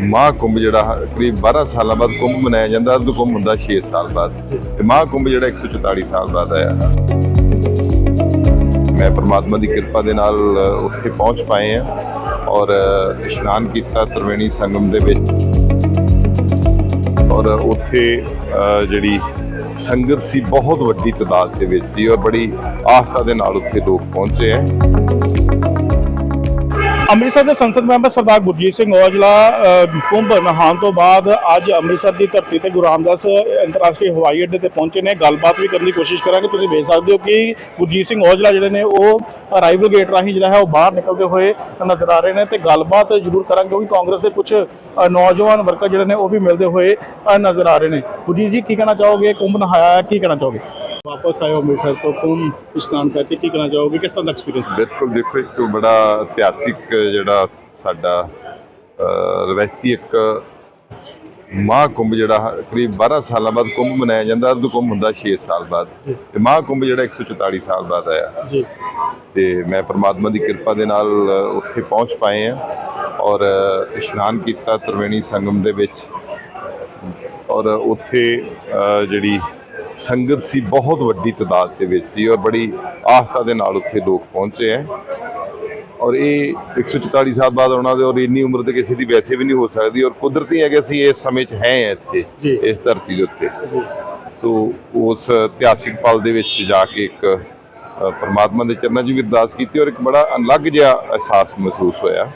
ਮਹਾਕੁੰਭ ਜਿਹੜਾ ਕਰੀਬ 12 ਸਾਲਾਂ ਬਾਅਦ ਕੁੰਭ ਮਨਾਇਆ ਜਾਂਦਾ, ਅਰਧ ਕੁੰਭ ਹੁੰਦਾ 6 ਸਾਲ ਬਾਅਦ। ਤੇ ਮਹਾਕੁੰਭ ਜਿਹੜਾ 144 ਸਾਲ ਬਾਅਦ ਆਇਆ। ਮੈਂ ਪਰਮਾਤਮਾ ਦੀ ਕਿਰਪਾ ਦੇ ਨਾਲ ਉੱਥੇ ਪਹੁੰਚ ਪਾਏ ਆ ਔਰ ਇਸ਼ਨਾਨ ਕੀਤਾ ਤ੍ਰਿਵੇਣੀ ਸੰਗਮ ਦੇ ਵਿੱਚ। ਔਰ ਉੱਥੇ ਜਿਹੜੀ ਸੰਗਤ ਸੀ, ਬਹੁਤ ਵੱਡੀ ਤਾਦਾਦ ਦੇ ਵਿੱਚ ਸੀ ਔਰ ਬੜੀ ਆਸਥਾ ਦੇ ਨਾਲ ਉੱਥੇ ਲੋਕ ਪਹੁੰਚੇ ਹੈ। ਅੰਮ੍ਰਿਤਸਰ ਦੇ ਸੰਸਦ ਮੈਂਬਰ ਸਰਦਾਰ ਗੁਰਜੀਤ ਸਿੰਘ ਔਜਲਾ ਕੁੰਭ ਨਹਾਉਣ ਤੋਂ ਬਾਅਦ ਅੱਜ ਅੰਮ੍ਰਿਤਸਰ ਦੀ ਧਰਤੀ ਤੇ ਗੁਰੂ ਰਾਮਦਾਸ ਅੰਤਰਰਾਸ਼ਟਰੀ ਹਵਾਈ ਅੱਡੇ ਤੇ ਪਹੁੰਚੇ ਨੇ। ਗੱਲਬਾਤ ਵੀ ਕਰਨ ਦੀ ਕੋਸ਼ਿਸ਼ ਕਰਾਂਗੇ। ਤੁਸੀਂ ਵੇਖ ਸਕਦੇ ਹੋ ਕਿ ਗੁਰਜੀਤ ਸਿੰਘ ਔਜਲਾ ਜਿਹੜੇ ਨੇ, ਉਹ ਅਰਾਈਵਲ ਗੇਟ ਰਾਹੀਂ ਜਿਹੜਾ ਹੈ, ਉਹ ਬਾਹਰ ਨਿਕਲਦੇ ਹੋਏ ਨਜ਼ਰ ਆ ਰਹੇ ਨੇ ਤੇ ਗੱਲਬਾਤ ਜ਼ਰੂਰ ਕਰਾਂਗੇ ਕਿਉਂਕਿ ਕਾਂਗਰਸ ਦੇ ਕੁਝ ਨੌਜਵਾਨ ਵਰਕਰ ਜਿਹੜੇ ਨੇ, ਉਹ ਵੀ ਮਿਲਦੇ ਹੋਏ ਨਜ਼ਰ ਆ ਰਹੇ ਨੇ। ਗੁਰਜੀਤ ਜੀ, ਕੀ ਕਹਿਣਾ ਚਾਹੋਗੇ? ਕੁੰਭ ਨਹਾਇਆ ਕੀ ਕਹਿਣਾ ਚਾਹੋਗੇ? ਵਾਪਸ ਆਏ ਹੋ ਅੰਮ੍ਰਿਤਸਰ ਤੋਂ ਕੁੰਭ ਇਸ਼ਨਾਨ ਕਰਕੇ ਕੀ ਕਹਿਣਾ ਚਾਹੋਗੇ? ਕਿਸ ਤਰ੍ਹਾਂ ਦਾ ਐਕਸਪੀਰੀਅੰਸ ਬਿਲਕੁਲ ਦੇਖੋ ਇੱਕ ਬੜਾ ਇਤਿਹਾਸਿਕ ਜਿਹੜਾ ਸਾਡਾ ਰਵਾਇਤੀ ਇੱਕ ਮਹਾਕੁੰਭ ਜਿਹੜਾ ਕਰੀਬ 12 ਸਾਲਾਂ ਬਾਅਦ ਕੁੰਭ ਮਨਾਇਆ ਜਾਂਦਾ ਅਰਧ ਕੁੰਭ ਹੁੰਦਾ 6 ਸਾਲ ਬਾਅਦ। ਤੇ ਮਹਾਕੁੰਭ ਜਿਹੜਾ 144 ਸਾਲ ਬਾਅਦ ਆਇਆ। ਜੀ। ਤੇ ਮੈਂ ਪ੍ਰਮਾਤਮਾ ਦੀ ਕਿਰਪਾ ਦੇ ਨਾਲ ਉੱਥੇ ਪਹੁੰਚ ਪਾਏ ਆ ਔਰ ਇਸ਼ਨਾਨ ਕੀਤਾ ਤ੍ਰਿਵੇਣੀ ਸੰਗਮ ਦੇ ਵਿੱਚ ਔਰ ਉੱਥੇ ਜਿਹੜੀ ਸੰਗਤ ਸੀ ਬਹੁਤ ਵੱਡੀ ਤਾਦਾਦ ਦੇ ਵਿੱਚ ਸੀ ਔਰ ਬੜੀ ਆਸਥਾ ਦੇ ਨਾਲ ਉੱਥੇ ਲੋਕ ਪਹੁੰਚੇ ਹੈ ਔਰ ਇਹ 144 ਸਾਲ ਬਾਅਦ ਆਉਣਾ ਤੇ ਔਰ ਇੰਨੀ ਉਮਰ ਤੇ ਕਿਸੇ ਦੀ ਵੈਸੇ ਵੀ ਨਹੀਂ ਹੋ ਸਕਦੀ ਔਰ ਕੁਦਰਤੀ ਹੈ ਕਿ ਅਸੀਂ ਇਸ ਸਮੇਂ 'ਚ ਹੈ ਇੱਥੇ। ਇਸ ਧਰਤੀ ਦੇ ਉੱਤੇ। ਸੋ ਉਸ ਇਤਿਹਾਸਿਕ ਪਲ ਦੇ ਵਿੱਚ ਜਾ ਕੇ ਇੱਕ ਪ੍ਰਮਾਤਮਾ ਦੇ ਚਰਨਾਂ 'ਚ ਵੀ ਅਰਦਾਸ ਕੀਤੀ ਔਰ ਇੱਕ ਬੜਾ ਅਲੱਗ ਜਿਹਾ ਅਹਿਸਾਸ ਮਹਿਸੂਸ ਹੋਇਆ।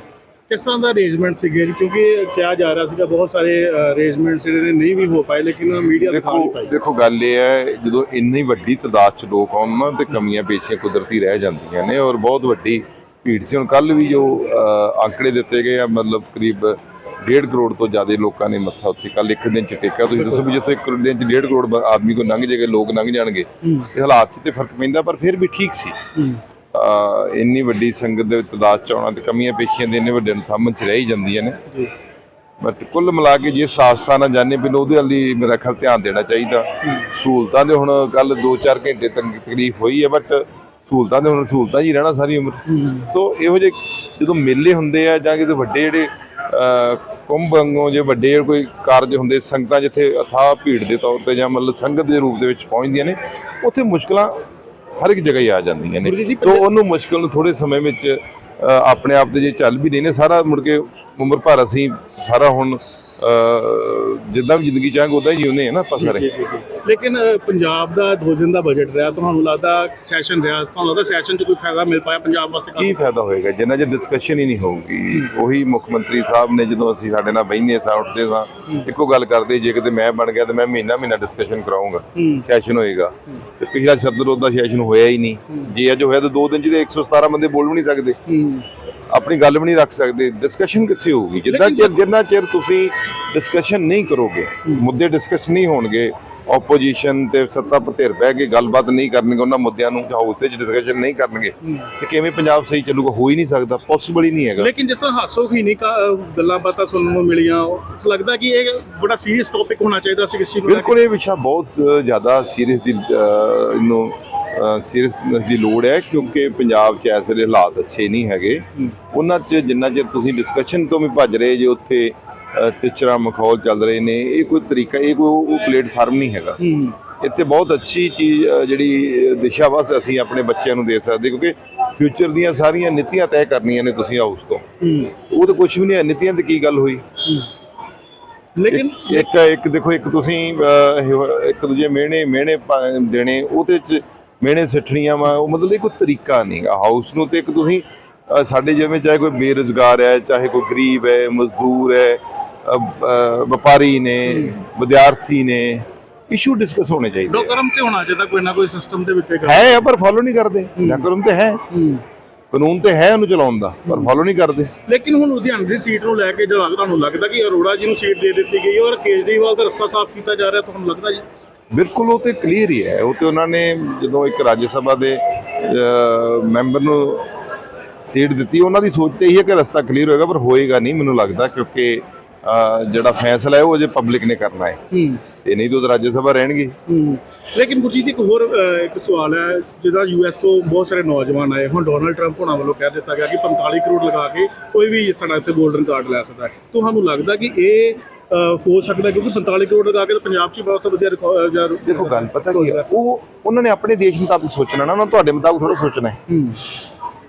ਕਿਸ ਤਰ੍ਹਾਂ ਦਾ ਅਰੇਂਜਮੈਂਟ ਸੀਗੇ ਜੀ? ਕਿਉਂਕਿ ਕਿਹਾ ਜਾ ਰਿਹਾ ਸੀਗਾ ਬਹੁਤ ਸਾਰੇ ਅਰੇਂਜਮੈਂਟਸ ਜਿਹੜੇ ਨੇ ਨਹੀਂ ਵੀ ਹੋ ਪਾਏ ਲੇਕਿਨ ਮੀਡੀਆ ਦਿਖਾ ਨਹੀਂ ਦੇਖੋ ਪਾਈ ਦੇਖੋ ਗੱਲ ਇਹ ਹੈ ਜਦੋਂ ਇੰਨੀ ਵੱਡੀ ਤਾਦਾਦ 'ਚ ਲੋਕ ਆਉਣ ਨਾ ਤੇ ਕਮੀਆਂ ਪੇਸ਼ੀਆਂ ਕੁਦਰਤੀ ਰਹਿ ਜਾਂਦੀਆਂ ਨੇ ਔਰ ਬਹੁਤ ਵੱਡੀ ਭੀੜ ਸੀ। ਹੁਣ ਕੱਲ ਵੀ ਜੋ ਅ, ਆંકੜੇ ਦਿੱਤੇ ਗਏ ਆ ਮਤਲਬ ਕਰੀਬ 1.5 ਕਰੋੜ ਤੋਂ ਜ਼ਿਆਦਾ ਲੋਕਾਂ ਨੇ ਮੱਥਾ ਉੱਥੇ ਕੱਲ ਇੱਕ ਦਿਨ 'ਚ ਟੇਕਿਆ। ਤੁਸੀਂ ਦੱਸੋ ਵੀ ਜਿੱਥੇ ਇੱਕ ਦਿਨ 'ਚ 1.5 ਕਰੋੜ ਆਦਮੀ ਕੋ ਲੰਘ ਜਾਏਗਾ ਲੋਕ ਲੰਘ ਜਾਣਗੇ। ਇਹ ਹਾਲਾਤ 'ਚ ਤੇ ਫ਼ਰਕ ਪੈਂਦਾ ਪਰ ਫਿਰ ਵੀ ਠੀਕ ਸੀ। ਇੰਨੀ ਵੱਡੀ ਸੰਗਤ ਦੇ ਤਾਦਾਦ 'ਚ ਆਉਣਾ ਤੇ ਕਮੀਆਂ ਪੇਸ਼ੀਆਂ ਦੇ ਇੰਨੇ ਵੱਡੇ ਸਾਹਮਣੇ 'ਚ ਰਹਿ ਜਾਂਦੀਆਂ ਨੇ। ਜੀ। ਬਟ ਕੁੱਲ ਮਿਲਾ ਕੇ ਜੇ ਸਾਸਤਾ ਨਾਲ ਜਾਣੇ ਬਿਨ ਉਹਦੇ ਵੱਲ ਮੇਰਾ ਖਿਆਲ ਧਿਆਨ ਦੇਣਾ ਚਾਹੀਦਾ। ਸਹੂਲਤਾਂ ਦੇ ਹੁਣ ਕੱਲ 2-4 ਘੰਟੇ ਤੱਕ ਤਕਲੀਫ ਹੋਈ ਹੈ ਬਟ ਸਹੂਲਤਾਂ ਦੇ ਹੁਣ ਸਹੂਲਤਾਂ ਹੀ ਰਹਿਣਾ ਸਾਰੀ ਉਮਰ। ਸੋ ਇਹੋ ਜਿਹੇ ਜਦੋਂ ਮੇਲੇ ਹੁੰਦੇ ਆ ਜਾਂ ਕਿਤੇ ਵੱਡੇ ਜਿਹੜੇ ਕੁੰਭ ਵਾਂਗੂ ਜੇ ਵੱਡੇ ਕੋਈ ਕਾਰਜ ਹੁੰਦੇ ਸੰਗਤਾਂ ਜਿੱਥੇ ਅਥਾਹ ਭੀੜ ਦੇ ਤੌਰ ਤੇ ਜਾਂ ਮਤਲਬ ਸੰਗਤ ਦੇ ਰੂਪ ਦੇ ਵਿੱਚ ਪਹੁੰਚਦੀਆਂ ਨੇ ਉੱਥੇ ਮੁਸ਼ਕਲਾਂ ਹਰ ਇੱਕ ਜਗ੍ਹਾ ਹੀ ਆ ਜਾਂਦੀਆਂ ਨੇ। ਸੋ ਉਹਨੂੰ ਮੁਸ਼ਕਲ ਨੂੰ ਥੋੜੇ ਸਮੇਂ ਵਿੱਚ ਆਪਣੇ ਆਪ ਤੇ ਜੇ ਚੱਲ ਵੀ ਰਹੇ ਨੇ ਸਾਰਾ ਮੁੜ ਕੇ ਉਮਰ ਭਰ ਅਸੀਂ ਸਾਰਾ ਹੁਣ ਜਿੱਦਾਂ ਵੀ ਜ਼ਿੰਦਗੀ ਚਾਹਾਂਗੇ ਉਦਾਂ ਹੀ ਜਿਉਂਦੇ ਆ ਨਾ ਆਪਾਂ ਸਾਰੇ। ਲੇਕਿਨ ਅ, ਪੰਜਾਬ ਦਾ ਦੋ ਦਿਨ ਦਾ ਬਜਟ ਰਿਹਾ ਤੁਹਾਨੂੰ ਲੱਗਦਾ ਸੈਸ਼ਨ ਰਿਹਾ? ਤੁਹਾਨੂੰ ਲੱਗਦਾ ਸੈਸ਼ਨ 'ਚ ਕੋਈ ਫਾਇਦਾ ਮਿਲ ਪਾਇਆ ਪੰਜਾਬ ਵਾਸਤੇ ਕੀ ਫਾਇਦਾ ਹੋਏਗਾ? ਜਿੰਨਾ ਚਿਰ ਡਿਸਕਸ਼ਨ ਹੀ ਨਹੀਂ ਹੋਊਗੀ। ਉਹੀ ਮੁੱਖ ਮੰਤਰੀ ਸਾਹਿਬ ਨੇ ਜਦੋਂ ਅਸੀਂ ਸਾਡੇ ਨਾਲ ਬਹਿੰਦੇ ਸਾਂ ਉੱਠਦੇ ਸਾਂ ਇੱਕੋ ਗੱਲ ਕਰਦੇ ਜੇ ਕਿਤੇ ਮੈਂ ਬਣ ਗਿਆ ਤੇ ਮੈਂ ਮਹੀਨਾ ਮਹੀਨਾ ਡਿਸਕਸ਼ਨ ਕਰਾਉਂਗਾ। ਸੈਸ਼ਨ ਹੋਏਗਾ। ਤੇ ਪਿਛਲਾ ਸਰਦਰੋਦ ਦਾ ਸੈਸ਼ਨ ਹੋਇਆ ਹੀ ਨਹੀਂ। ਜੇ ਅੱਜ ਹੋਇਆ ਤਾਂ ਦੋ ਦਿਨ ਚ ਤੇ 117 ਬੰਦੇ ਬੋਲ ਵੀ ਨਹੀਂ ਸਕਦੇ। ਹੂੰ। ਆਪਣੀ ਗੱਲ ਵੀ ਨਹੀਂ ਰੱਖ ਸਕਦੇ। ਡਿਸਕਸ਼ਨ ਕਿੱਥੇ ਹੋਊਗੀ? ਜਿੰਨਾ ਚਿਰ ਜਿੰਨਾ ਚਿਰ ਤੁਸੀਂ ਡਿਸਕਸ਼ਨ ਨਹੀਂ ਕਰੋਗੇ ਮੁੱਦੇ ਡਿਸਕਸ ਨਹੀਂ ਹੋਣਗੇ ਆਪੋਜੀਸ਼ਨ ਤੇ ਸੱਤਾ ਪਧਿਰ ਬਹਿ ਕੇ ਗੱਲਬਾਤ ਨਹੀਂ ਕਰਨਗੇ ਉਹਨਾਂ ਮੁੱਦਿਆਂ ਨੂੰ ਹਾਊਸ ਤੇ ਡਿਸਕਸ਼ਨ ਨਹੀਂ ਕਰਨਗੇ ਤੇ ਕਿਵੇਂ ਪੰਜਾਬ ਸਹੀ ਚੱਲੂਗਾ? ਹੋ ਹੀ ਨਹੀਂ ਸਕਦਾ ਪੋਸੀਬਲ ਹੀ ਨਹੀਂ ਹੈਗਾ। ਲੇਕਿਨ ਜਿਸ ਤਰ੍ਹਾਂ ਹਾਸੋ ਹੀ ਨਹੀਂ ਗੱਲਾਂ ਬਾਤਾਂ ਸੁਣਨ ਨੂੰ ਮਿਲੀਆਂ ਲੱਗਦਾ ਕਿ ਇਹ ਬੜਾ ਸੀਰੀਅਸ ਟੌਪਿਕ ਹੋਣਾ ਚਾਹੀਦਾ ਸੀ ਕਿਸੇ ਨੂੰ। ਬਿਲਕੁਲ ਇਹ ਵਿਸ਼ਾ ਬਹੁਤ ਜ਼ਿਆਦਾ ਸੀਰੀਅਸ ਦੀ ਇਹਨੂੰ ਸੀਰੀਅਸਨੈਸ ਦੀ ਲੋੜ ਹੈ ਕਿਉਂਕਿ ਪੰਜਾਬ 'ਚ ਇਸ ਵੇਲੇ ਹਾਲਾਤ ਅੱਛੇ ਨਹੀਂ ਹੈਗੇ। ਉਹਨਾਂ 'ਚ ਜਿੰਨਾ ਚਿਰ ਤੁਸੀਂ ਡਿਸਕਸ਼ਨ ਤੋਂ ਵੀ ਭੱਜ ਰਹੇ ਜੇ ਉੱਥੇ ਟੀਚਰਾਂ ਮਖੌਲ ਚੱਲ ਰਹੇ ਨੇ ਇਹ ਕੋਈ ਤਰੀਕਾ ਇਹ ਕੋਈ ਉਹ ਪਲੇਟਫਾਰਮ ਨਹੀਂ ਹੈਗਾ। ਇੱਥੇ ਬਹੁਤ ਅੱਛੀ ਚੀਜ਼ ਜਿਹੜੀ ਦਿਸ਼ਾ ਵਾ ਅਸੀਂ ਆਪਣੇ ਬੱਚਿਆਂ ਨੂੰ ਦੇ ਸਕਦੇ ਕਿਉਂਕਿ ਫਿਊਚਰ ਦੀਆਂ ਸਾਰੀਆਂ ਨੀਤੀਆਂ ਤੈਅ ਕਰਨੀਆਂ ਨੇ ਤੁਸੀਂ ਹਾਊਸ ਤੋਂ। ਉਹ ਤਾਂ ਕੁਝ ਵੀ ਨਹੀਂ ਹੈ ਨੀਤੀਆਂ ਤੇ ਕੀ ਗੱਲ ਹੋਈ? ਲੇਕਿਨ ਇੱਕ- ਇੱਕ ਦੇਖੋ ਇੱਕ ਤੁਸੀਂ ਇੱਕ ਦੂਜੇ ਮਿਹਣੇ ਮਿਹਣੇ ਦੇਣੇ ਉਹਦੇ ਚ ਮਿਹਣੇ ਸਿੱਠਣੀਆਂ ਵਾ ਉਹ ਮਤਲਬ ਇਹ ਕੋਈ ਤਰੀਕਾ ਨਹੀਂਗਾ ਹਾਊਸ ਨੂੰ ਤੇ ਇੱਕ ਤੁਸੀਂ ਸਾਡੇ ਜਿਵੇਂ ਚਾਹੇ ਕੋਈ ਬੇਰੁਜ਼ਗਾਰ ਹੈ ਚਾਹੇ ਕੋਈ ਗਰੀਬ ਹੈ ਮਜ਼ਦੂਰ ਹੈ ਵਪਾਰੀ ਨੇ ਵਿਦਿਆਰਥੀ ਨੇ ਇਸ਼ੂ ਡਿਸਕਸ ਹੋਣੇ ਚਾਹੀਦੇ ਆ। ਡੋਕਰਮ ਤੇ ਹੋਣਾ ਚਾਹੀਦਾ ਕੋਈ ਨਾ ਕੋਈ ਸਿਸਟਮ ਦੇ ਵਿੱਚ ਹੈ ਪਰ ਫੋਲੋ ਨਹੀਂ ਕਰਦੇ। ਨਕਰਮ ਤੇ ਹੈ। ਹੂੰ। ਕਾਨੂੰਨ ਤੇ ਹੈ ਉਹਨੂੰ ਚਲਾਉਣ ਦਾ ਪਰ ਫੋਲੋ ਨਹੀਂ ਕਰਦੇ। ਲੇਕਿਨ ਹੁਣ ਲੁਧਿਆਣੇ ਦੀ ਸੀਟ ਨੂੰ ਲੈ ਕੇ ਜਦੋਂ ਤੁਹਾਨੂੰ ਲੱਗਦਾ ਕਿ ਅਰੋੜਾ ਜੀ ਨੂੰ ਸੀਟ ਦੇ ਦਿੱਤੀ ਗਈ ਹੈ ਔਰ ਕੇਜਰੀਵਾਲ ਦਾ ਰਸਤਾ ਸਾਫ਼ ਕੀਤਾ ਜਾ ਰਿਹਾ ਤੁਹਾਨੂੰ ਲੱਗਦਾ ਜੀ? ਬਿਲਕੁਲ ਉਹ ਤੇ ਕਲੀਅਰ ਹੀ ਹੈ। ਉਹ ਤੇ ਉਹਨਾਂ ਨੇ ਜਦੋਂ ਇੱਕ ਰਾਜ ਸਭਾ ਦੇ ਮੈਂਬਰ ਨੂੰ ਸੀਟ ਦਿੱਤੀ ਉਹਨਾਂ ਦੀ ਸੋਚ ਤੇ ਇਹ ਹੈ ਕਿ ਰਸਤਾ ਕਲੀਅਰ ਹੋਏਗਾ ਪਰ ਹੋਏਗਾ ਨਹੀਂ ਮੈਨੂੰ ਲੱਗਦਾ ਕਿਉਂਕਿ ਜਿਹੜਾ ਫੈਸਲਾ ਹੈ ਉਹ ਅਜੇ ਪਬਲਿਕ ਨੇ ਕਰਨਾ ਹੈ। ਹੂੰ। ਤੇ ਨਹੀਂ ਤਾਂ ਰਾਜ ਸਭਾ ਰਹਿਣਗੇ। ਲੇਕਿਨ ਗੁਰਜੀਤ ਇੱਕ ਹੋਰ ਇੱਕ ਸਵਾਲ ਹੈ ਜਿਹਦਾ ਯੂਐਸ ਤੋਂ ਬਹੁਤ ਸਾਰੇ ਨੌਜਵਾਨ ਆਏ। ਹੁਣ ਡੋਨਾਲਡ ਟਰੰਪ ਹੋਣਾ ਵੱਲੋਂ ਕਹਿ ਦਿੱਤਾ ਗਿਆ ਕਿ 45 ਕਰੋੜ ਲਗਾ ਕੇ ਕੋਈ ਵੀ ਸਾਡਾ ਇੱਥੇ 골ਡਨ ਕਾਰਡ ਲੈ ਸਕਦਾ ਹੈ। ਤੁਹਾਨੂੰ ਲੱਗਦਾ ਕਿ ਇਹ ਹੋ ਸਕਦਾ ਕਿਉਂਕਿ 45 ਕਰੋੜ ਲਗਾ ਕੇ ਤਾਂ ਪੰਜਾਬ 'ਚ ਹੀ ਬਹੁਤ ਵਧੀਆ ਦੇਖੋ ਗੱਲ ਪਤਾ ਕੀ ਹੈ ਉਹ ਉਹਨਾਂ ਨੇ ਆਪਣੇ ਦੇਸ਼ ਮੁਤਾਬਕ ਸੋਚਣਾ ਨਾ ਉਹਨਾਂ ਨੇ ਤੁਹਾਡੇ ਮੁਤਾਬਕ ਥੋੜਾ ਸੋਚਣਾ ਹੈ।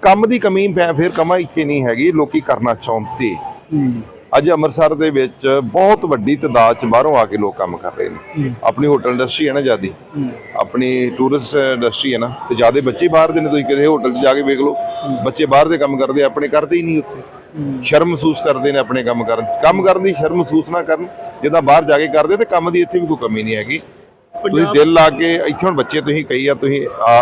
ਕੰਮ ਦੀ ਕਮੀ ਫਿਰ ਕਮਾ ਇੱਥੇ ਨਹੀਂ ਹੈਗੀ ਲੋਕੀ ਕਰਨਾ ਚਾਹੁੰਦੇ। ਅੱਜ ਅੰਮ੍ਰਿਤਸਰ ਦੇ ਵਿੱਚ ਬਹੁਤ ਵੱਡੀ ਤਾਦਾਦ ਚ ਬਾਹਰੋਂ ਆ ਕੇ ਲੋਕ ਕੰਮ ਕਰ ਰਹੇ ਨੇ। ਆਪਣੀ ਹੋਟਲ ਇੰਡਸਟਰੀ ਹੈ ਨਾ ਜਿਆਦੀ। ਆਪਣੀ ਟੂਰਿਸਟ ਇੰਡਸਟਰੀ ਹੈ ਨਾ ਤੇ ਜਿਆਦੇ ਬੱਚੇ ਬਾਹਰ ਦੇ ਨੇ ਤੁਸੀਂ ਕਿਸੇ ਹੋਟਲ 'ਚ ਜਾ ਕੇ ਵੇਖ ਲਓ। ਬੱਚੇ ਬਾਹਰ ਦੇ ਕੰਮ ਕਰਦੇ ਆਪਣੇ ਕਰਦੇ ਹੀ ਨਹੀਂ ਉੱਥੇ। ਸ਼ਰਮ ਮਹਿਸੂਸ ਕਰਦੇ ਨੇ ਆਪਣੇ ਕੰਮ ਕਰਨ ਕੰਮ ਕਰਨ ਦੀ ਸ਼ਰਮ ਮਹਿਸੂਸ ਨਾ ਕਰਨ ਜਿੱਦਾਂ ਬਾਹਰ ਜਾ ਕੇ ਕਰਦੇ ਤੇ ਕੰਮ ਦੀ ਇੱਥੇ ਵੀ ਕੋਈ ਕਮੀ ਨਹੀਂ ਹੈਗੀ। ਤੁਸੀਂ ਦਿਲ ਲਾ ਕੇ ਇੱਥੇ ਹੁਣ ਬੱਚੇ ਤੁਸੀਂ ਕਹੀ ਆ ਤੁਸੀਂ ਆ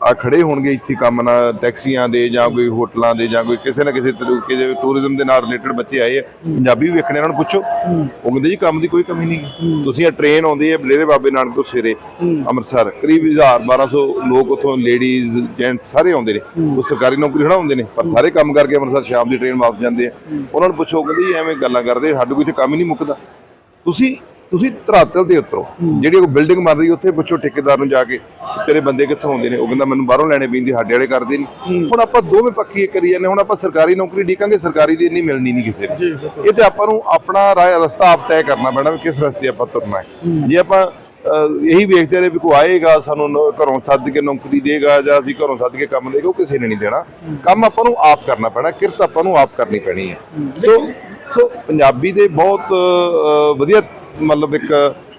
ਆ ਖੜੇ ਹੋਣਗੇ ਇੱਥੇ ਕੰਮ ਨਾਲ, ਟੈਕਸੀਆਂ ਦੇ ਜਾਂ ਕੋਈ ਹੋਟਲਾਂ ਦੇ ਜਾਂ ਕੋਈ ਕਿਸੇ ਨਾ ਕਿਸੇ ਤਰੀਕੇ ਦੇ ਟੂਰਿਜ਼ਮ ਦੇ ਨਾਲ ਰਿਲੇਟਡ ਬੱਚੇ ਆਏ ਆ। ਪੰਜਾਬੀ ਵੇਖਣੇ ਉਹਨਾਂ ਨੂੰ ਪੁੱਛੋ। ਉਹ ਕਹਿੰਦੇ ਜੀ ਕੰਮ ਦੀ ਕੋਈ ਕਮੀ ਨਹੀਂ। ਤੁਸੀਂ ਆ ਟ੍ਰੇਨ ਆਉਂਦੀ ਹੈ ਬਲੇਰੇ ਬਾਬੇ ਨਾਨਕ ਤੋਂ ਸਵੇਰੇ, ਅੰਮ੍ਰਿਤਸਰ। ਕਰੀਬ 1000 1200 ਲੋਕ ਉੱਥੋਂ ਲੇਡੀਜ਼ ਜੈਂਟਸ ਸਾਰੇ ਆਉਂਦੇ ਨੇ। ਉਹ ਸਰਕਾਰੀ ਨੌਕਰੀ ਖੜਾ ਹੁੰਦੇ ਨੇ, ਪਰ ਸਾਰੇ ਕੰਮ ਕਰਕੇ ਅੰਮ੍ਰਿਤਸਰ ਸ਼ਾਮ ਦੀ ਟ੍ਰੇਨ ਵਾਪਸ ਜਾਂਦੇ ਆ। ਉਹਨਾਂ ਨੂੰ ਪੁੱਛੋ ਕਹਿੰਦੇ ਐਵੇਂ ਗੱਲਾਂ ਕਰਦੇ, ਸਾਡੇ ਕੋਈ ਇੱਥੇ ਕੰਮ ਹੀ ਨਹੀਂ ਮੁੱਕਦਾ। ਤੁਸੀਂ ਤੁਸੀਂ ਧਰਾਤਲ ਦੇ ਉਤਰੋ। ਜਿਹੜੀ ਉਹ ਬਿਲਡਿੰਗ ਬਣ ਰਹੀ ਉੱਥੇ ਪੁੱਛੋ ਠੇਕੇਦਾਰ ਨੂੰ ਜਾ ਕੇ ਤੇਰੇ ਬੰਦੇ ਕਿੱਥੋਂ ਆਉਂਦੇ ਨੇ। ਉਹ ਕਹਿੰਦਾ ਮੈਨੂੰ ਬਾਹਰੋਂ ਲੈਣੇ ਪੈਂਦੇ ਸਾਡੇ ਵਾਲੇ ਕਰਦੇ ਨਹੀਂ ਹੁਣ ਆਪਾਂ ਦੋਵੇਂ ਪੱਕੀ ਕਰੀ ਜਾਂਦੇ ਹੁਣ ਆਪਾਂ ਸਰਕਾਰੀ ਨੌਕਰੀ ਢੀਕਾਂਗੇ ਸਰਕਾਰੀ ਦੀ ਇੰਨੀ ਮਿਲਣੀ ਨਹੀਂ ਕਿਸੇ ਨੂੰ। ਇਹ ਤੇ ਆਪਾਂ ਨੂੰ ਆਪਣਾ ਰਾਹ- ਰਸਤਾ ਆਪ ਤੈਅ ਕਰਨਾ ਪੈਣਾ ਵੀ ਕਿਸ ਰਸਤੇ ਆਪਾਂ ਤੁਰਨਾ ਹੈ। ਜੇ ਆਪਾਂ ਇਹੀ ਵੇਖਦੇ ਰਹੇ ਵੀ ਕੋਈ ਆਏਗਾ ਸਾਨੂੰ ਘਰੋਂ ਸੱਦ ਕੇ ਨੌਕਰੀ ਦੇਗਾ ਜਾਂ ਅਸੀਂ ਘਰੋਂ ਸੱਦ ਕੇ ਕੰਮ ਦੇਗਾ ਉਹ ਕਿਸੇ ਨੇ ਨਹੀਂ ਦੇਣਾ। ਕੰਮ ਆਪਾਂ ਨੂੰ ਆਪ ਕਰਨਾ ਪੈਣਾ ਕਿਰਤ ਆਪਾਂ ਨੂੰ ਆਪ ਕਰਨੀ ਪੈਣੀ ਹੈ। ਸੋ ਪੰਜਾਬੀ ਦੇ ਬਹੁਤ ਵਧੀਆ ਮਤਲਬ ਇੱਕ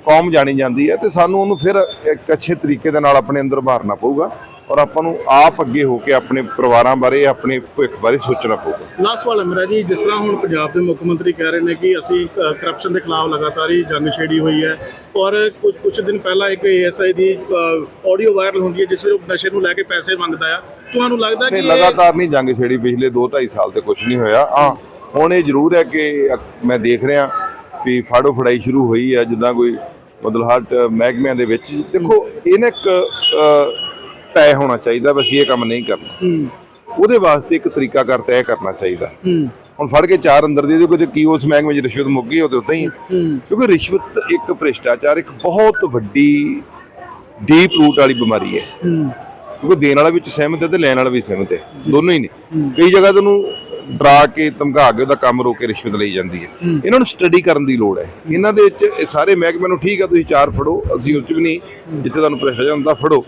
ਕੌਮ ਜਾਣੀ ਜਾਂਦੀ ਹੈ ਤੇ ਸਾਨੂੰ ਉਹਨੂੰ ਫਿਰ ਇੱਕ ਅੱਛੇ ਤਰੀਕੇ ਦੇ ਨਾਲ ਆਪਣੇ ਅੰਦਰ ਉਭਾਰਨਾ ਪਊਗਾ ਔਰ ਆਪਾਂ ਨੂੰ ਆਪ ਅੱਗੇ ਹੋ ਕੇ ਆਪਣੇ ਪਰਿਵਾਰਾਂ ਬਾਰੇ ਆਪਣੇ ਭਵਿੱਖ ਬਾਰੇ ਸੋਚਣਾ ਪਊਗਾ। ਲਾਸਟ ਵਾਲਾ ਮੇਰਾ ਜੀ ਜਿਸ ਤਰ੍ਹਾਂ ਹੁਣ ਪੰਜਾਬ ਦੇ ਮੁੱਖ ਮੰਤਰੀ ਕਹਿ ਰਹੇ ਨੇ ਕਿ ਅਸੀਂ ਕਰਪਸ਼ਨ ਦੇ ਖਿਲਾਫ ਲਗਾਤਾਰ ਹੀ ਜੰਗ ਛੇੜੀ ਹੋਈ ਹੈ ਔਰ ਕੁਝ ਕੁਝ ਦਿਨ ਪਹਿਲਾਂ ਇੱਕ ਏਐਸਆਈ ਦੀ ਆਡੀਓ ਵਾਇਰਲ ਹੁੰਦੀ ਹੈ ਜਿਸ ਵਿੱਚ ਉਹ ਨਸ਼ੇ ਨੂੰ ਲੈ ਕੇ ਪੈਸੇ ਮੰਗਦਾ ਆ। ਤੁਹਾਨੂੰ ਲੱਗਦਾ ਕਿ ਲਗਾਤਾਰ ਨਹੀਂ ਜੰਗ ਛੇੜੀ ਪਿਛਲੇ 2 2.5 ਸਾਲ ਤੇ ਕੁਝ ਨਹੀਂ ਹੋਇਆ। ਹਾਂ ਹੁਣ ਇਹ ਜ਼ਰੂਰ ਹੈ ਕਿ ਮੈਂ ਦੇਖ ਰਿਹਾ ਵੀ ਫਾੜੋ ਫੜਾਈ ਸ਼ੁਰੂ ਹੋਈ ਹੈ ਜਿੱਦਾਂ ਕੋਈ ਮਤਲਬ ਹਟ ਮਹਿਕਮਿਆਂ ਦੇ ਵਿੱਚ। ਦੇਖੋ ਇਹਨੇ ਇੱਕ ਤੈਅ ਹੋਣਾ ਚਾਹੀਦਾ ਬਸ ਇਹ ਕੰਮ ਨਹੀਂ ਕਰਨਾ। ਉਹਦੇ ਵਾਸਤੇ ਇੱਕ ਤਰੀਕਾ ਕਰ ਤੈਅ ਕਰਨਾ ਚਾਹੀਦਾ। ਹੁਣ ਫੜ ਕੇ ਚਾਰ ਅੰਦਰ ਦੇ ਦਿਓ ਕਿ ਕੀ ਉਸ ਮਹਿਕਮੇ 'ਚ ਰਿਸ਼ਵਤ ਮੁੱਕ ਗਈ ਉਹ ਤੇ ਉਦਾਂ ਹੀ ਕਿਉਂਕਿ ਰਿਸ਼ਵਤ ਇੱਕ ਭ੍ਰਿਸ਼ਟਾਚਾਰ ਇੱਕ ਬਹੁਤ ਵੱਡੀ ਡੀਪ ਰੂਟ ਵਾਲੀ ਬਿਮਾਰੀ ਹੈ। ਹੂੰ। ਕਿਉਂਕਿ ਦੇਣ ਵਾਲਾ ਵਿੱਚ ਸਹਿਮਤ ਹੈ ਤੇ ਲੈਣ ਵਾਲਾ ਵੀ ਸਹਿਮਤ ਹੈ। ਦੋਨੋਂ ਹੀ ਨੇ। ਕਈ ਜਗ੍ਹਾ ਤੁਹਾਨੂੰ ਡਰਾ ਕੇ ਧਮਕਾ ਕੇ ਉਹਦਾ ਕੰਮ ਰੋਕ ਕੇ ਰਿਸ਼ਵਤ ਲਈ ਜਾਂਦੀ ਹੈ। ਇਹਨਾਂ ਨੂੰ ਸਟੱਡੀ ਕਰਨ ਦੀ ਲੋੜ ਹੈ। ਇਹਨਾਂ ਦੇ ਵਿੱਚ ਇਹ ਸਾਰੇ ਮਹਿਕਮੇ ਨੂੰ ਠੀਕ ਆ ਤੁਸੀਂ ਚਾਰ ਫੜੋ ਅਸੀਂ ਉਸ 'ਚ ਵੀ ਨਹੀਂ ਜਿੱਥੇ ਤੁਹਾਨੂੰ ਭ੍ਰਿਸ਼ਟਾਚਾਰ ਹੁੰਦਾ ਫੜੋ।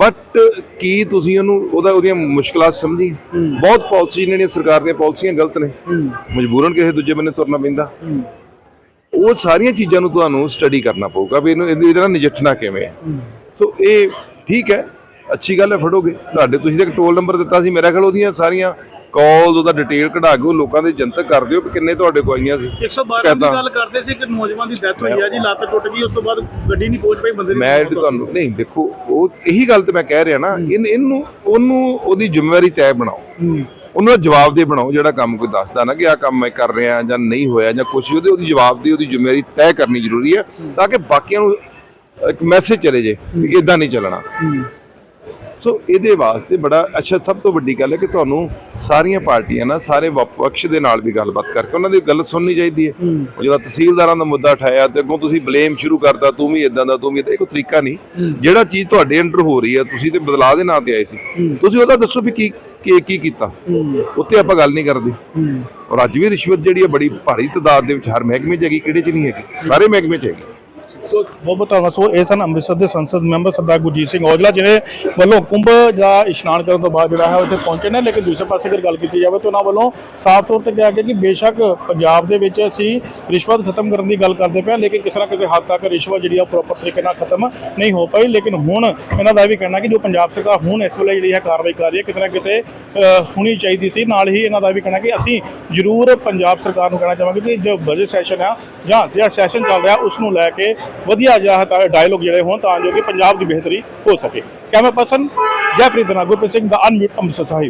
ਬਟ ਕੀ ਤੁਸੀਂ ਉਹਨੂੰ ਉਹਦਾ ਉਹਦੀਆਂ ਮੁਸ਼ਕਲਾਂ ਸਮਝੀ ਬਹੁਤ ਪਾਲਿਸੀ ਜਿਹੜੀਆਂ ਸਰਕਾਰ ਦੀਆਂ ਪਾਲਿਸੀਆਂ ਗਲਤ ਨੇ। ਮਜਬੂਰਨ ਕਿਸੇ ਦੂਜੇ ਬੰਨੇ ਤੁਰਨਾ ਪੈਂਦਾ। ਉਹ ਸਾਰੀਆਂ ਚੀਜ਼ਾਂ ਨੂੰ ਤੁਹਾਨੂੰ ਸਟੱਡੀ ਕਰਨਾ ਪਊਗਾ ਵੀ ਇਹਨੂੰ ਇਹਦੇ ਨਾਲ ਨਜਿੱਠਣਾ ਕਿਵੇਂ ਹੈ। ਸੋ ਇਹ ਠੀਕ ਹੈ ਅੱਛੀ ਗੱਲ ਹੈ ਫੜੋਗੇ। ਤੁਹਾਡੇ ਤੁਸੀਂ ਤਾਂ ਟੋਲ ਨੰਬਰ ਦਿੱਤਾ ਸੀ ਮੇਰਾ ਖਿਆਲ ਉਹਦੀਆਂ ਸਾਰੀਆਂ ਕਾਲਸ ਉਹਦਾ ਡਿਟੇਲ ਕਢਾ ਕੇ ਉਹ ਲੋਕਾਂ ਦੇ ਜਨਤਕ ਕਰ ਦਿਓ ਕਿ ਕਿੰਨੇ ਤੁਹਾਡੇ ਕੋਲ ਆਈਆਂ ਸੀ 112 ਦੀ। ਗੱਲ ਕਰਦੇ ਸੀ ਕਿ ਨੌਜਵਾਨ ਦੀ ਡੈਥ ਹੋਈ ਹੈ ਜੀ ਲੱਤ ਟੁੱਟ ਗਈ ਉਸ ਤੋਂ ਬਾਅਦ ਗੱਡੀ ਨਹੀਂ ਪਹੁੰਚ ਪਈ ਬੰਦੇ ਦੀ ਮੈਂ ਤੁਹਾਨੂੰ ਨਹੀਂ ਦੇਖੋ ਉਹ ਇਹੀ ਗੱਲ ਤੇ ਮੈਂ ਕਹਿ ਰਿਹਾ ਨਾ ਇਹਨ- ਇਹਨੂੰ ਉਹਨੂੰ ਉਹਦੀ ਜ਼ਿੰਮੇਵਾਰੀ ਤੈਅ ਬਣਾਓ। ਉਹਨਾਂ ਦਾ ਜਵਾਬ ਦੇ ਬਣਾਓ ਜਿਹੜਾ ਕੰਮ ਕੋਈ ਦੱਸਦਾ ਨਾ ਕਿ ਆਹ ਕੰਮ ਮੈਂ ਕਰ ਰਿਹਾ ਜਾਂ ਨਹੀਂ ਹੋਇਆ ਜਾਂ ਕੁਝ ਉਹਦੇ ਉਹਦੀ ਜਵਾਬ ਦੀ ਉਹਦੀ ਜ਼ਿੰਮੇਵਾਰੀ ਤੈਅ ਕਰਨੀ ਜ਼ਰੂਰੀ ਹੈ ਤਾਂ ਕਿ ਬਾਕੀਆਂ ਨੂੰ ਇੱਕ ਮੈਸੇਜ ਚਲੇ ਜੇ ਕਿ ਇਦਾਂ ਨਹੀਂ ਚੱਲਣਾ। ਸੋ ਇਹਦੇ ਵਾਸਤੇ ਬੜਾ ਅੱਛਾ ਸਭ ਤੋਂ ਵੱਡੀ ਗੱਲ ਹੈ ਕਿ ਤੁਹਾਨੂੰ ਸਾਰੀਆਂ ਪਾਰਟੀਆਂ ਨਾਲ ਸਾਰੇ ਵਪ- ਪਕਸ਼ ਦੇ ਨਾਲ ਵੀ ਗੱਲਬਾਤ ਕਰਕੇ ਉਹਨਾਂ ਦੀ ਗੱਲ ਸੁਣਨੀ ਚਾਹੀਦੀ ਹੈ। ਜਦੋਂ ਤਹਿਸੀਲਦਾਰਾਂ ਦਾ ਮੁੱਦਾ ਉਠਾਇਆ ਤੇ ਅੱਗੋਂ ਤੁਸੀਂ ਬਲੇਮ ਸ਼ੁਰੂ ਕਰਤਾ ਤੂੰ ਵੀ ਇਦਾਂ ਦਾ ਤੂੰ ਵੀ ਇਹ ਕੋਈ ਤਰੀਕਾ ਨਹੀਂ। ਜਿਹੜਾ ਚੀਜ਼ ਤੁਹਾਡੇ ਅੰਡਰ ਹੋ ਰਹੀ ਹੈ ਤੁਸੀਂ ਤੇ ਬਦਲਾਅ ਦੇ ਨਾਂ ਤੇ ਆਏ ਸੀ। ਤੁਸੀਂ ਉਹਦਾ ਦੱਸੋ ਵੀ ਕੀ ਕੀ ਕੀ ਕੀਤਾ। ਉੱਤੇ ਆਪਾਂ ਗੱਲ ਨਹੀਂ ਕਰਦੇ। ਔਰ ਅੱਜ ਵੀ ਰਿਸ਼ਵਤ ਜਿਹੜੀ ਹੈ ਬੜੀ ਭਾਰੀ ਤਾਦਾਦ ਦੇ ਵਿੱਚ ਹਰ ਮਹਿਕਮੇ 'ਚ ਹੈਗੀ ਕਿਹੜੇ 'ਚ ਨਹੀਂ ਹੈਗੀ? ਸਾਰੇ ਮਹਿਕਮੇ 'ਚ ਹੈਗੀ। ਸੋ ਬਹੁਤ ਬਹੁਤ ਧੰਨਵਾਦ। ਸੋ ਇਹ ਸਨ ਅੰਮ੍ਰਿਤਸਰ ਦੇ ਸੰਸਦ ਮੈਂਬਰ ਸਰਦਾਰ ਗੁਰਜੀਤ ਸਿੰਘ ਔਜਲਾ ਜਿਹੜੇ ਵੱਲੋਂ ਕੁੰਭ ਦਾ ਇਸ਼ਨਾਨ ਕਰਨ ਤੋਂ ਬਾਅਦ ਜਿਹੜਾ ਹੈ ਉੱਥੇ ਪਹੁੰਚੇ ਨੇ, ਲੇਕਿਨ ਦੂਸਰੇ ਪਾਸੇ ਅਗਰ ਗੱਲ ਕੀਤੀ ਜਾਵੇ ਤਾਂ ਉਹਨਾਂ ਵੱਲੋਂ ਸਾਫ਼ ਤੌਰ ਤੇ ਕਿਹਾ ਗਿਆ ਕਿ ਬੇਸ਼ੱਕ ਪੰਜਾਬ ਦੇ ਵਿੱਚ ਅਸੀਂ ਰਿਸ਼ਵਤ ਖਤਮ ਕਰਨ ਦੀ ਗੱਲ ਕਰਦੇ ਪਏ ਹਾਂ, ਲੇਕਿਨ ਕਿਸੇ ਨਾ ਕਿਸੇ ਹੱਦ ਤੱਕ ਰਿਸ਼ਵਤ ਜਿਹੜੀ ਆ ਪ੍ਰੋਪਰ ਤਰੀਕੇ ਨਾਲ ਖਤਮ ਨਹੀਂ ਹੋ ਪਾਈ। ਲੇਕਿਨ ਹੁਣ ਇਹਨਾਂ ਦਾ ਇਹ ਵੀ ਕਹਿਣਾ ਕਿ ਜੋ ਪੰਜਾਬ ਸਰਕਾਰ ਹੁਣ ਇਸ ਵੇਲੇ ਜਿਹੜੀ ਹੈ ਕਾਰਵਾਈ ਕਰ ਰਹੀ ਹੈ, ਕਿਤੇ ਨਾ ਕਿਤੇ ਹੋਣੀ ਚਾਹੀਦੀ ਸੀ। ਨਾਲ ਹੀ ਇਹਨਾਂ ਦਾ ਇਹ ਵੀ ਕਹਿਣਾ ਕਿ ਅਸੀਂ ਜ਼ਰੂਰ ਪੰਜਾਬ ਸਰਕਾਰ ਨੂੰ ਕਹਿਣਾ ਚਾਹਾਂਗੇ ਕਿ ਜੋ ਬਜਟ ਸੈਸ਼ਨ ਆ ਜਾਂ ਜਿਹੜਾ ਸੈਸ਼ਨ ਚੱਲ ਰਿਹਾ ਉਸ ਨੂੰ ਲੈ ਕੇ ਵਧੀਆ ਜਿਹਾ ਡਾਇਲੋਗ ਜਿਹੜੇ ਹੋਣ ਤਾਂ ਜੋ ਕਿ ਪੰਜਾਬ ਦੀ ਬਿਹਤਰੀ ਹੋ ਸਕੇ। ਕੈਮਰਾ ਪਰਸਨ ਜੈਪ੍ਰੀਤ ਨਾਗੋਪੇ ਸਿੰਘ ਦਾ ਅਨਮਿਊਟ ਅੰਮ੍ਰਿਤਸਰ ਸਾਹਿਬ।